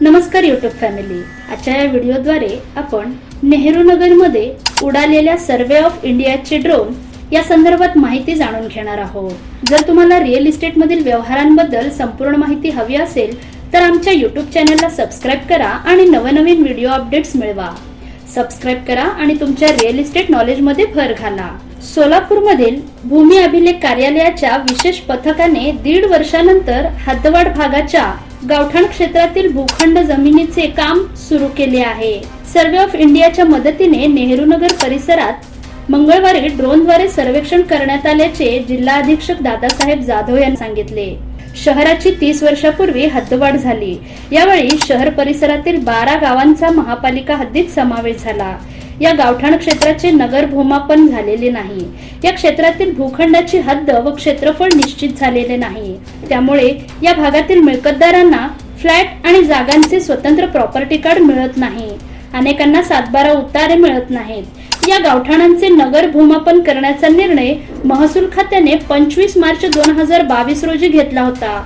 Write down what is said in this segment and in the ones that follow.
नमस्कार YouTube family आजच्या या व्हिडिओद्वारे आपण नेहरू नगरमध्ये उडालेल्या सर्वे ऑफ इंडियाचे ड्रोन या संदर्भात माहिती जाणून घेणार आहोत. जर तुम्हाला रिअल इस्टेटमधील व्यवहारांबद्दल संपूर्ण माहिती हवी असेल तर आमच्या युट्यूब चॅनलला सबस्क्राईब करा आणि नवनवीन व्हिडिओ अपडेट्स मिळवा. सबस्क्राईब करा आणि तुमच्या रिअल इस्टेट नॉलेजमध्ये भर घाला. सोलापूरमधील भूमी अभिलेख कार्यालयाच्या विशेष पथकाने दीड वर्षानंतर हद्दवाड भागाच्या गावठाण क्षेत्रातील भूखंड जमिनीचे काम सुरू केले आहे. सर्वे ऑफ इंडियाच्या मदतीने नेहरूनगर परिसरात मंगळवारी ड्रोनद्वारे सर्वेक्षण करण्यात आल्याचे जिल्हा अधीक्षक दादासाहेब जाधव यांनी सांगितले. शहराची तीस वर्षापूर्वी हद्दवाढ झाली. यावेळी शहर परिसरातील बारा गावांचा महापालिका हद्दीत समावेश झाला. या गावठाण क्षेत्राचे नगर भूमापन झालेले नाही. या क्षेत्रातील भूखंडाची हद्द व क्षेत्रफळ निश्चित झालेले नाही. त्यामुळे या भागातील मिळकतदारांना फ्लॅट आणि जागांचे स्वतंत्र प्रॉपर्टी कार्ड मिळत नाही. अनेकांना सातबारा उतारे मिळत नाहीत. या गावठाणांचे नगर भूमापन करण्याचा निर्णय महसूल खात्याने पंचवीस मार्च दोन हजार बावीस रोजी घेतला होता.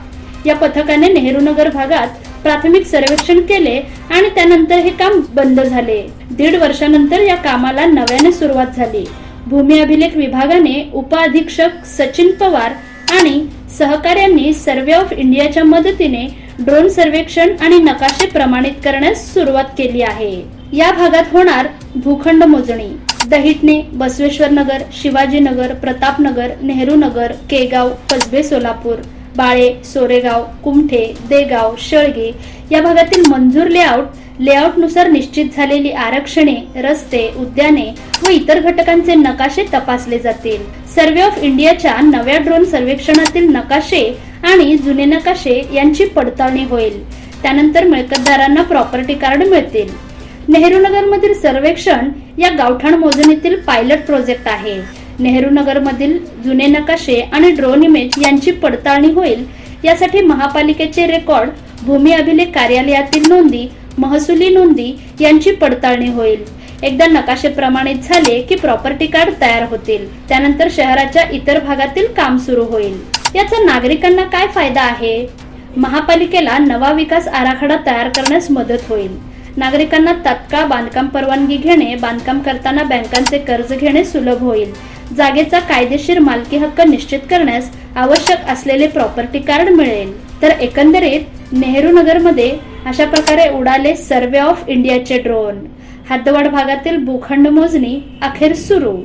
या पथकाने नेहरू नगर भागात प्राथमिक सर्वेक्षण केले आणि त्यानंतर हे काम बंद झाले. दीड वर्षानंतर या कामाला नव्याने सुरुवात झाली. भूमी अभिलेख विभागाने उपअधीक्षक सचिन पवार आणि सहकार्यांनी सर्वे ऑफ इंडियाच्या मदतीने ड्रोन सर्वेक्षण आणि नकाशे प्रमाणित करण्यास सुरुवात केली आहे. या भागात होणार भूखंड मोजणी. दहिटणे बसवेश्वर नगर शिवाजीनगर प्रतापनगर नेहरू नगर केगाव कसबे सोलापूर. बाळे सोरेगाव कुमठे देगाव शेळगे या भागातील मंजूर लेआउट लेआउटनुसार निश्चित झालेली आरक्षणे रस्ते उद्याने व इतर घटकांचे नकाशे तपासले जातील. सर्वे ऑफ इंडियाच्या नव्या ड्रोन सर्वेक्षणातील नकाशे आणि जुने नकाशे यांची पडताळणी होईल. त्यानंतर मिळकतदारांना प्रॉपर्टी कार्ड मिळतील. नेहरू नगर मधील सर्वेक्षण या गावठाण मोजणीतील पायलट प्रोजेक्ट आहे. नेहरू नगरमधील जुने नकाशे आणि ड्रोन इमेज यांची पडताळणी होईल. यासाठी महापालिकेचे रेकॉर्ड भूमी अभिलेख कार्यालयातील नोंदी महसुली नोंदी यांची पडताळणी होईल. एकदा नकाशे प्रमाणित झाले की प्रॉपर्टी कार्ड तयार होतील. त्यानंतर शहराच्या इतर भागातील काम सुरू होईल. याचा नागरिकांना काय फायदा आहे? महापालिकेला नवा विकास आराखडा तयार करण्यास मदत होईल. नागरिकांना तात्काळ बांधकाम परवानगी घेणे बांधकाम करताना बँकांचे कर्ज घेणे सुलभ होईल. जागेचा कायदेशीर मालकी हक्क निश्चित करण्यास आवश्यक असलेले प्रॉपर्टी कार्ड मिळेल. तर एकंदरीत नेहरू नगरमध्ये अशा प्रकारे उडाले सर्वे ऑफ इंडियाचे ड्रोन हद्दवाड भागातील भूखंड मोजणी अखेर सुरू.